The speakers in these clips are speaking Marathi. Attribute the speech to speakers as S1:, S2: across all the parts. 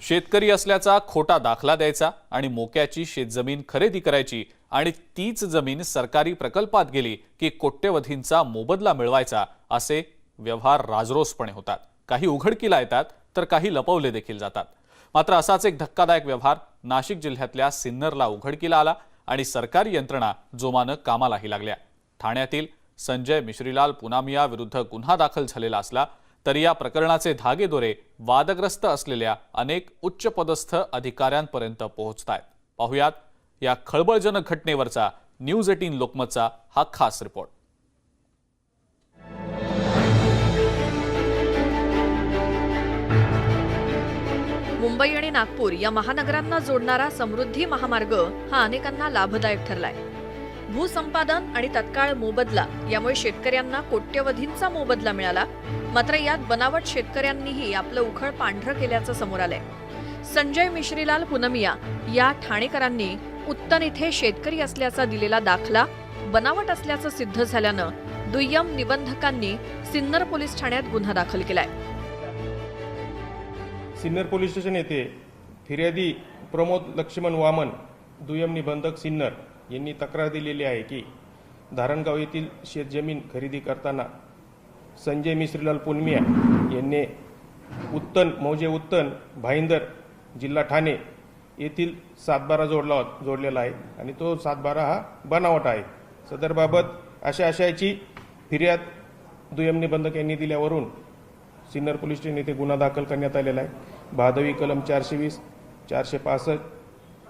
S1: शेतकरी असल्याचा खोटा दाखला द्यायचा आणि मोक्याची शेतजमीन खरेदी करायची आणि तीच जमीन सरकारी प्रकल्पात गेली की कोट्यवधींचा मोबदला मिळवायचा असे व्यवहार राजरोसपणे होतात. काही उघडकीला येतात तर काही लपवले देखील जातात. मात्र असाच एक धक्कादायक व्यवहार नाशिक जिल्ह्यातल्या सिन्नरला उघडकीला आला आणि सरकारी यंत्रणा जोमानं कामालाही लागल्या. ठाण्यातील संजय मिश्रीलाल पुनामिया विरुद्ध गुन्हा दाखल झालेला असला तरी या प्रकरणाचे धागेदोरे वादग्रस्त असलेल्या अनेक उच्चपदस्थ अधिकाऱ्यांपर्यंत पोहोचत आहेत पाहुयात या खळबळजनक घटनेवरचा न्यूज एटीन लोकमतचा हा खास रिपोर्ट.
S2: मुंबई आणि नागपूर या महानगरांना जोडणारा समृद्धी महामार्ग हा अनेकांना लाभदायक ठरलाय. भूसंपादन आणि तत्काळ मोबदला यामुळे शेतकऱ्यांना कोट्यवधींचा मोबदला मिळाला. मात्र यात बनावट शेतकऱ्यांनीही आपलं उखळ पांढरं केल्याचं समोर आलंय. संजय मिश्रीलाल पुनमिया या ठाणेकरांनी उत्तन इथे शेतकरी असल्याचा दिलेला दाखला बनावट असल्याचं सिद्ध झाल्यानं दुय्यम निबंधकांनी सिन्नर पोलीस ठाण्यात गुन्हा दाखल केलाय.
S3: सिन्नर पोलीस स्टेशन येथे फिर्यादी प्रमोद लक्ष्मण वामन दुय्यम निबंधक सिन्नर यांनी तक्रार दिलेली आहे की धारणगाव येथील शेतजमीन खरेदी करताना संजय मिश्रीलाल पुनमिया यांनी उत्तन मौजे उत्तन भाईंदर जिल्हा ठाणे येथील सातबारा जोडला जोडलेला आहे आणि तो सातबारा हा बनावट आहे. सदरबाबत अशा आशयाची फिर्याद दुय्यम निबंधक यांनी दिल्यावरून सिन्नर पोलीस स्टेशन येथे गुन्हा दाखल करण्यात आलेला आहे. भादवी कलम चारशे वीस चारशे पासष्ट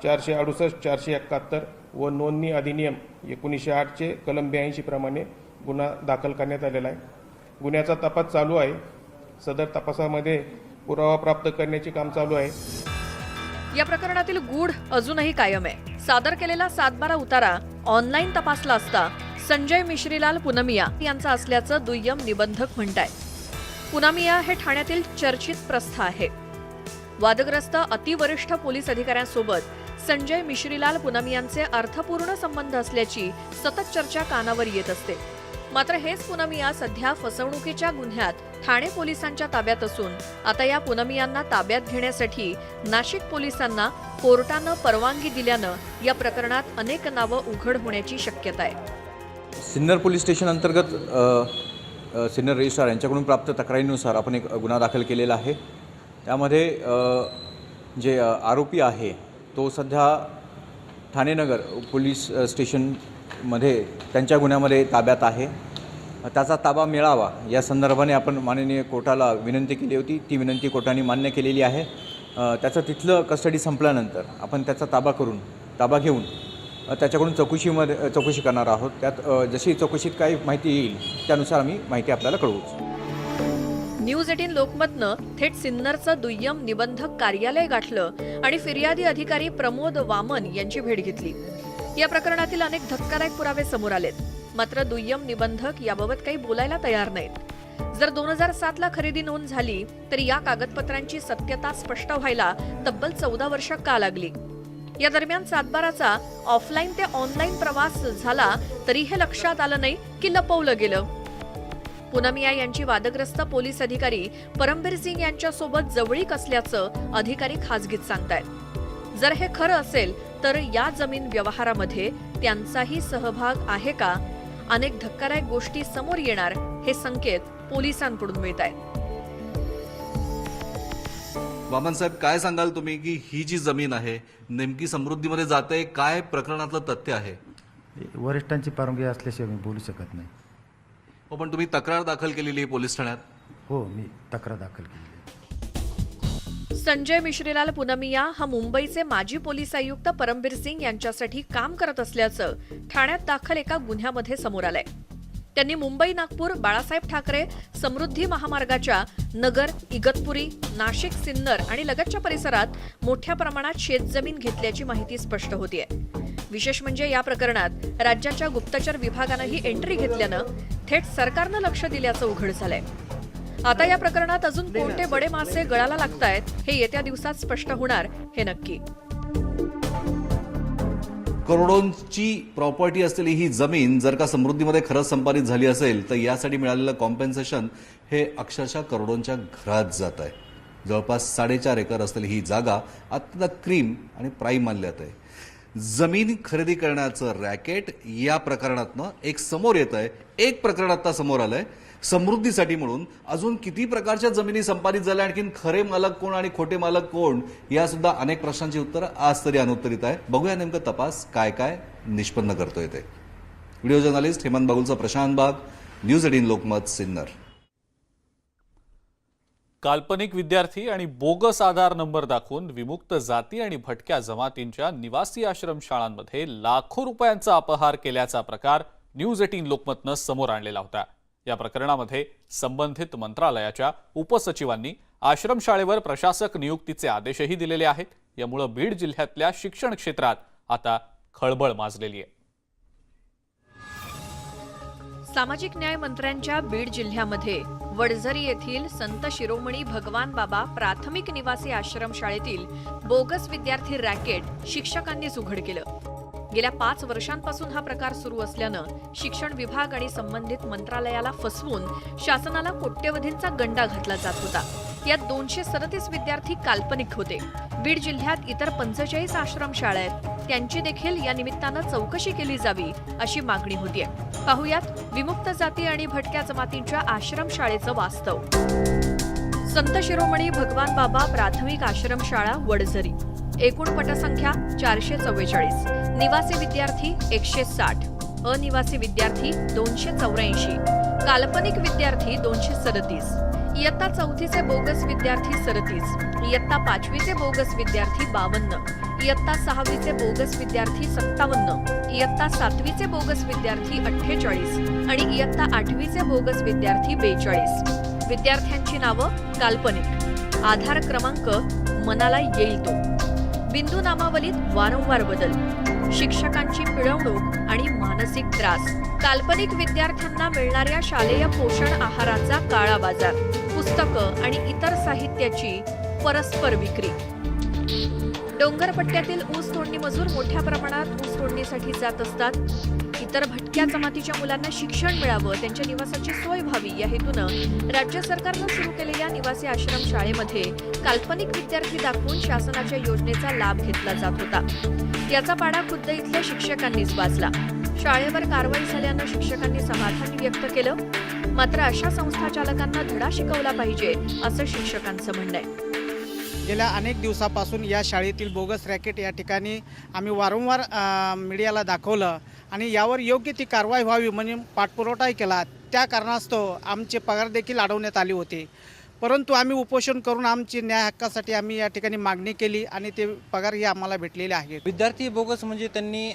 S3: चारशे अडुसष्ट चारशे एकाहत्तर व नोंदणी अधिनियम एकोणीसशे आठचे कलम ब्याऐंशी प्रमाणे गुन्हा दाखल करण्यात आलेला आहे. गुन्ह्याचा तपास चालू आहे. सदर तपासामध्ये पुरावा प्राप्त करण्याचे काम चालू आहे.
S2: या प्रकरणातील गूढ अजूनही कायम आहे. सादर केलेला सातबारा उतारा ऑनलाईन तपासला असता संजय मिश्रीलाल पुनमिया यांचा असल्याचं दुय्यम निबंधक म्हणताय पुनामिया हे ठाण्यातील चर्चित प्रस्थ आहे वादग्रस्त अतिवरिष्ठ पोलीस अधिकाऱ्यांसोबत संजय मिश्रीलाल पुनमियांचे अर्थपूर्ण संबंध असल्याची सतत चर्चा कानावर येत असते. मात्र हेच पुनमिया सध्या फसवणुकीच्या गुन्ह्यात ठाणे पोलिसांच्या ताब्यात असून आता या पुनमियांना ताब्यात घेण्यासाठी नाशिक पोलिसांना कोर्टानं परवानगी दिल्यानं या प्रकरणात अनेक नावं उघड होण्याची शक्यता आहे.
S4: सिन्नर पोलीस स्टेशन अंतर्गत सिन्नर रजिस्ट्रार यांच्याकडून प्राप्त तक्रारीनुसार आपण एक गुन्हा दाखल केलेला आहे. त्यामध्ये जे आरोपी आहे तो सध्या ठाणेनगर पोलीस स्टेशनमध्ये त्यांच्या गुन्ह्यामध्ये ताब्यात आहे. त्याचा ताबा मिळावा या संदर्भाने आपण माननीय कोर्टाला विनंती केली होती. ती विनंती कोर्टाने मान्य केलेली आहे. त्याचं तिथलं कस्टडी संपल्यानंतर आपण त्याचा ताबा करून ताबा घेऊन त्याच्याकडून चौकशीमध्ये चौकशी करणार आहोत. त्यात जशी चौकशीत काही माहिती येईल त्यानुसार आम्ही माहिती आपल्याला कळवू.
S2: न्यूज एटीन लोकमतनं थेट सिन्नरचं दुय्यम निबंधक कार्यालय गाठलं आणि फिर्यादी अधिकारी प्रमोद वामन यांची भेट घेतली. या प्रकरणातील अनेक धक्कादायक पुरावे समोर आलेत. मात्र दुय्यम निबंधक याबाबत काही बोलायला तयार नाहीत. जर दोन हजार सात ला खरेदी नोंद झाली तर या कागदपत्रांची सत्यता स्पष्ट व्हायला तब्बल चौदा वर्ष का लागली? या दरम्यान सातबाराचा ऑफलाईन ते ऑनलाईन प्रवास झाला तरी हे लक्षात आलं नाही की लपवलं गेलं. पुनमिया यांची वादग्रस्त पोलीस अधिकारी परमबीर सिंग यांच्यासोबत जवळीक असल्याचं अधिकारी खासगीत सांगतायत. जर हे खरं असेल तर या जमीन व्यवहारामध्ये त्यांचाही सहभाग आहे का? अनेक धक्कादायक गोष्टी समोर येणार हे संकेत पोलिसांकडून मिळत आहेत
S5: वामन साहेब काय सांगाल तुम्ही की ही जी जमीन आहे नेमकी समृद्धीमध्ये जाते काय प्रकरणातलं तथ्य आहे?
S6: वरिष्ठांची परवानगी असल्याशिवाय मी बोलू शकत नाही.
S5: हो पण तुम्ही तक्रार दाखल केलेली आहे पोलीस ठाण्यात?
S6: हो मी तक्रार दाखल केली
S2: संजय मिश्रीलाल पुनमिया हा मुंबईचे माजी पोलीस आयुक्त परमबीर सिंग यांच्यासाठी काम करत असल्याचं ठाण्यात दाखल एका गुन्ह्यामध्ये समोर आलंय. त्यांनी मुंबई नागपूर बाळासाहेब ठाकरे समृद्धी महामार्गाच्या नगर इगतपुरी नाशिक सिन्नर आणि लगतच्या परिसरात मोठ्या प्रमाणात शेतजमीन घेतल्याची माहिती स्पष्ट होतीये. विशेष म्हणजे या प्रकरणात राज्याच्या गुप्तचर विभागानंही एंट्री घेतल्यानं थेट सरकारनं लक्ष दिल्याचं उघड झालंय. आता या प्रकरणात अजून कोणते बडे मासे गळाला लागतायत हे येत्या दिवसात स्पष्ट होणार हे नक्की.
S5: करोडोंची प्रॉपर्टी असलेली ही जमीन जर का समृद्धीमध्ये खरंच संपादित झाली असेल तर यासाठी मिळालेलं कॉम्पेन्सेशन हे अक्षरशः करोडोंच्या घरात जात आहे. जवळपास साडेचार एकर असलेली ही जागा अत्यंत क्रीम आणि प्राईम मानली जाते जमीन खरेदी करण्याचं रॅकेट या प्रकरणातनं एक समोर येत आहे एक प्रकरण आता समोर आलंय. समृद्धीसाठी म्हणून अजून किती प्रकारच्या जमिनी संपादित झाल्या? आणखीन खरे मालक कोण आणि खोटे मालक कोण? या सुद्धा अनेक प्रश्नांची उत्तरं आज तरी अनुत्तरित आहे. बघूया नेमकं तपास काय काय निष्पन्न करतोय ते. व्हिडिओ जर्नलिस्ट हेमंत बागुलचा प्रशांत बाग न्यूज एटीन लोकमत सिन्नर.
S1: काल्पनिक विद्यार्थी आणि बोगस आधार नंबर दाखवून विमुक्त जाती आणि भटक्या जमातींच्या निवासी आश्रमशाळांमध्ये लाखो रुपयांचा अपहार केल्याचा प्रकार न्यूज एटीन लोकमतनं समोर आणलेला होता. या प्रकरणामध्ये संबंधित मंत्रालयाच्या उपसचिवांनी आश्रमशाळेवर प्रशासक नियुक्तीचे आदेशही दिलेले आहेत. यामुळं बीड जिल्ह्यातल्या शिक्षण क्षेत्रात आता खळबळ माजलेली आहे.
S2: सामाजिक न्याय मंत्र्यांच्या बीड जिल्ह्यामध्ये वडझरी येथील संत शिरोमणी भगवान बाबा प्राथमिक निवासी आश्रमशाळेतील बोगस विद्यार्थी रॅकेट शिक्षकांनीच उघड केलं. गेल्या पाच वर्षांपासून हा प्रकार सुरू असल्यानं शिक्षण विभाग आणि संबंधित मंत्रालयाला फसवून शासनाला कोट्यवधींचा गंडा घातला जात होता. यात दोनशे सदतीस विद्यार्थी काल्पनिक होते. बीड जिल्ह्यात इतर पंचेचाळीस आश्रमशाळा आहेत. त्यांची देखील या निमित्तानं चौकशी केली जावी अशी मागणी होतीये. पाहुयात विमुक्त जाती आणि भटक्या जमातींच्या आश्रमशाळेचं वास्तव. संत शिरोमणी भगवान बाबा प्राथमिक आश्रमशाळा वडझरी. एकूण पटसंख्या चारशे चव्वेचाळीस. निवासी विद्यार्थी एकशे साठ. अनिवासी विद्यार्थी दोनशे चौऱ्याऐंशी. काल्पनिक विद्यार्थी दोनशे सदतीस. इयत्ता चौथीचे बोगस विद्यार्थी सदतीस. इयत्ता पाचवीचे बोगस विद्यार्थी बावन्न. इयत्ता सहावीचे बोगस विद्यार्थी सत्तावन्न. इयत्ता सातवीचे बोगस विद्यार्थी अठ्ठेचाळीस. आणि इयत्ता आठवीचे बोगस विद्यार्थी बेचाळीस. विद्यार्थ्यांची नावं काल्पनिक. आधार क्रमांक मनाला येईल तो. बिंदू नामावलीत वारंवार बदल. शिक्षकांची पिळवणूक आणि मानसिक त्रास. काल्पनिक विद्यार्थ्यांना मिळणाऱ्या शालेय पोषण आहाराचा काळा बाजार पुस्तकं आणि इतर साहित्याची परस्पर विक्री. डोंगरपट्ट्यातील ऊस तोडणी मजूर मोठ्या प्रमाणात ऊस तोडणीसाठी जात असतात. तर भटक्या जमातीच्या मुलांना शिक्षण मिळावं त्यांच्या निवासाची सोय व्हावी या हेतूनं राज्य सरकारनं सुरू केलेल्या निवासी आश्रम शाळेमध्ये काल्पनिक विद्यार्थी दाखवून शासनाच्या योजनेचा लाभ घेतला जात होता. याचा पाडा खुद्द इथल्या शिक्षकांनीच वाचला. शाळेवर कारवाई झाल्यानं शिक्षकांनी समाधान व्यक्त केलं. मात्र अशा संस्था चालकांना धडा शिकवला पाहिजे असं शिक्षकांचं म्हणणं आहे.
S7: गेल्या अनेक दिवसापासून या शाळेतील बोगस रॅकेट या ठिकाणी आम्ही वारंवार मीडियाला दाखवलं आणि यावर योग्य ती कारवाई व्हावी म्हणजे पाठपुरवठाही केला. त्या कारणास्तव आमचे पगार देखील अडवण्यात आले होते. परंतु आम्ही उपोषण करून आमची न्याय हक्कासाठी आम्ही या ठिकाणी मागणी केली आणि ते पगारही आम्हाला भेटलेले आहेत.
S8: विद्यार्थी बोगस म्हणजे त्यांनी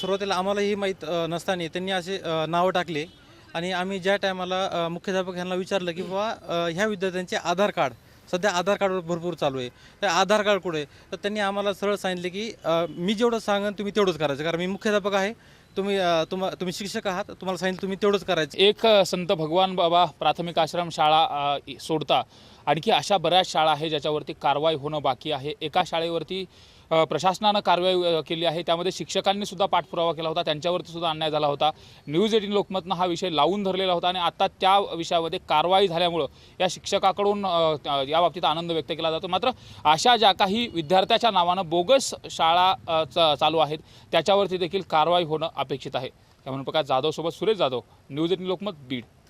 S8: सुरुवातीला आम्हालाही माहीत नसताना त्यांनी असे नावं टाकले. आणि आम्ही ज्या टायमाला मुख्याध्यापक यांना विचारलं की बाबा ह्या विद्यार्थ्यांचे आधार कार्ड सध्या आधार कार्डवर भरपूर चालू आहे. तर आधार कार्ड कुठे? तर त्यांनी आम्हाला सरळ सांगितले की मी जेवढं सांगेन तुम्ही तेवढंच करायचं. कारण मी मुख्याध्यापक आहे. तुम्ही अ, तुम्हा तुम्ही शिक्षक आहात. तुम्हाला सांगितलं तुम्ही तेवढंच करायचं.
S9: एक संत भगवान बाबा प्राथमिक आश्रम शाळा सोडता. आणखी अशा बऱ्याच शाळा आहे ज्याच्यावरती कारवाई होणं बाकी आहे. एका शाळेवरती प्रशासनानं कारवाई केली आहे. त्यामध्ये शिक्षकांनी सुद्धा पाठपुरावा केला होता. त्यांच्यावरती सुद्धा अन्याय झाला होता. न्यूज एटीन लोकमतनं हा विषय लावून धरलेला होता आणि आता त्या विषयामध्ये कारवाई झाल्यामुळं या शिक्षकाकडून या बाबतीत याबाबतीत आनंद व्यक्त केला जातो. मात्र अशा ज्या काही विद्यार्थ्याच्या नावानं बोगस शाळा चा चालू आहेत त्याच्यावरती देखील कारवाई होणं अपेक्षित आहे. त्यामुळे प्रकाश जाधवसोबत सुरेश जाधव न्यूज एटीन लोकमत बीड.